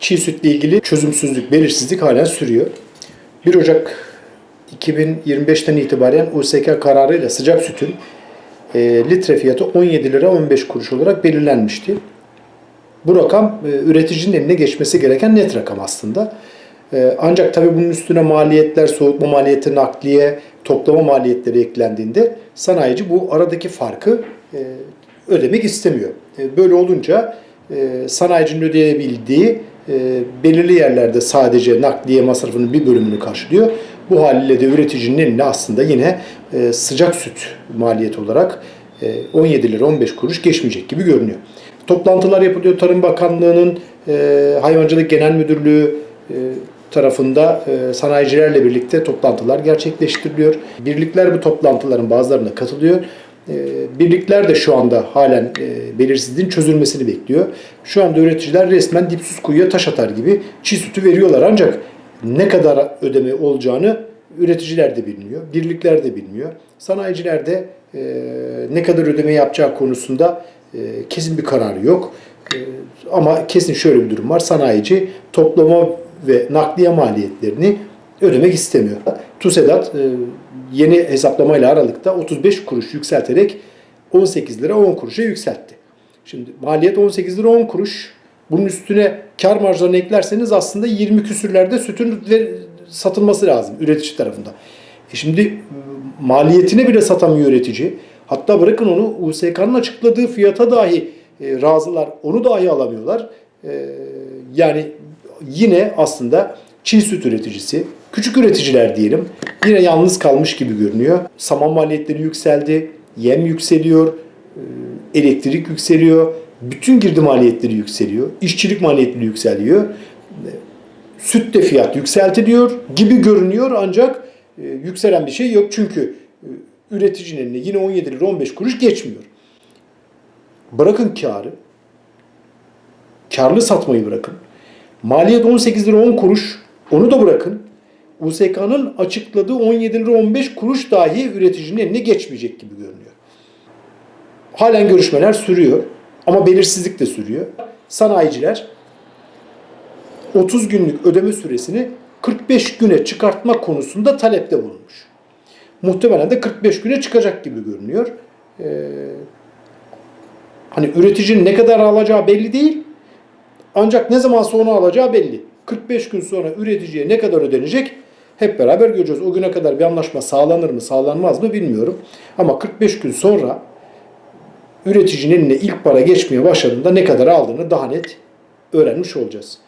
çiğ sütle ilgili çözümsüzlük, belirsizlik halen sürüyor. 1 Ocak 2025'ten itibaren USK kararıyla sıcak sütün e, litre fiyatı 17 lira 15 kuruş olarak belirlenmişti. Bu rakam e, üreticinin eline geçmesi gereken net rakam aslında. E, ancak tabii bunun üstüne maliyetler, soğutma maliyeti, nakliye, toplama maliyetleri eklendiğinde sanayici bu aradaki farkı e, ödemek istemiyor. E, böyle olunca e, sanayicinin ödeyebildiği e, belirli yerlerde sadece nakliye masrafının bir bölümünü karşılıyor. Bu haliyle de üreticinin eline aslında yine e, sıcak süt maliyeti olarak e, 17 lira 15 kuruş geçmeyecek gibi görünüyor. Toplantılar yapılıyor. Tarım Bakanlığı'nın e, Hayvancılık Genel Müdürlüğü e, tarafında e, sanayicilerle birlikte toplantılar gerçekleştiriliyor. Birlikler bu toplantıların bazılarına katılıyor. E, Birlikler de şu anda halen e, belirsizliğin çözülmesini bekliyor. Şu anda üreticiler resmen dipsiz kuyuya taş atar gibi çiğ sütü veriyorlar ancak ne kadar ödeme olacağını üreticiler de bilmiyor, birlikler de bilmiyor. Sanayiciler de e, ne kadar ödeme yapacağı konusunda e, kesin bir kararı yok. Ama kesin şöyle bir durum var. Sanayici toplama ve nakliye maliyetlerini ödemek istemiyor. TÜSEDAT e, yeni hesaplamayla Aralık'ta 35 kuruş yükselterek 18 lira 10 kuruşa yükseltti. Şimdi maliyet 18 lira 10 kuruş. Bunun üstüne kar marjlarını eklerseniz aslında 20 küsürlerde sütün satılması lazım üretici tarafında. E şimdi e, maliyetine bile satamıyor üretici. Hatta bırakın onu USK'nın açıkladığı fiyata dahi e, razılar. Onu dahi alamıyorlar. E, yani yine aslında çiğ süt üreticisi, küçük üreticiler diyelim yine yalnız kalmış gibi görünüyor. Saman maliyetleri yükseldi, yem yükseliyor, e, elektrik yükseliyor, bütün girdi maliyetleri yükseliyor, işçilik maliyetleri yükseliyor. E, Süt de fiyat yükseltiliyor gibi görünüyor ancak e, yükselen bir şey yok çünkü üreticinin eline yine 17 lira 15 kuruş geçmiyor. Bırakın karı, karlı satmayı bırakın. Maliyet 18 lira 10 kuruş, onu da bırakın. USK'nın açıkladığı 17 lira 15 kuruş dahi üreticinin eline geçmeyecek gibi görünüyor. Halen görüşmeler sürüyor ama belirsizlik de sürüyor. Sanayiciler 30 günlük ödeme süresini 45 güne çıkartma konusunda talepte bulunmuş. Muhtemelen de 45 güne çıkacak gibi görünüyor. Ee, hani üreticinin ne kadar alacağı belli değil. Ancak ne zaman sonra alacağı belli. 45 gün sonra üreticiye ne kadar ödenecek hep beraber göreceğiz. O güne kadar bir anlaşma sağlanır mı sağlanmaz mı bilmiyorum. Ama 45 gün sonra üreticinin eline ilk para geçmeye başladığında ne kadar aldığını daha net öğrenmiş olacağız.